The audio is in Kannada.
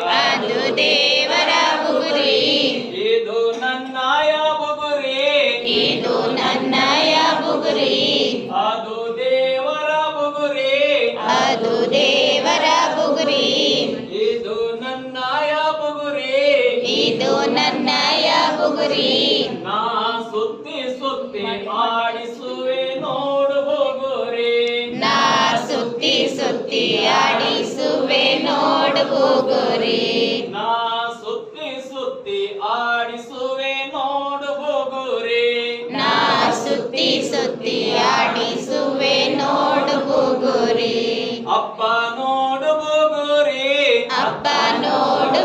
ಅದು ದೇವರ ಬುಗುರಿ. ಇದು ನನ್ನಯ ಬುಗುರಿ. ಇದು ನನ್ನಯ ಬುಗುರಿ. ಅದು ದೇವರ ಬುಗುರಿ. ಅದು ದೇವರ ಬುಗುರಿ. ಇದು ನನ್ನಯ ಬುಗುರಿ. ಇದು ನನ್ನಯ ಬುಗುರಿ. ನಾ ಸುತ್ತಿ ಸುತ್ತಿ ಆಡಿಸುವೆ ನೋಡು ಬುಗುರಿ ನಾ ಸುತ್ತಿ ಸುತ್ತಿ ಆಡಿ ಹೋಗುರಿ ನಾ ಸುತ್ತಿ ಸುತ್ತಿ ಆಡಿಸುವೆ ನೋಡು ಹೋಗುರಿ ನಾ ಸುತ್ತಿ ಸುತ್ತಿ ಆಡಿಸುವೆ ನೋಡು ಹೋಗುರಿ ಅಪ್ಪ ನೋಡು ಹೋಗುರಿ ಅಪ್ಪ ನೋಡು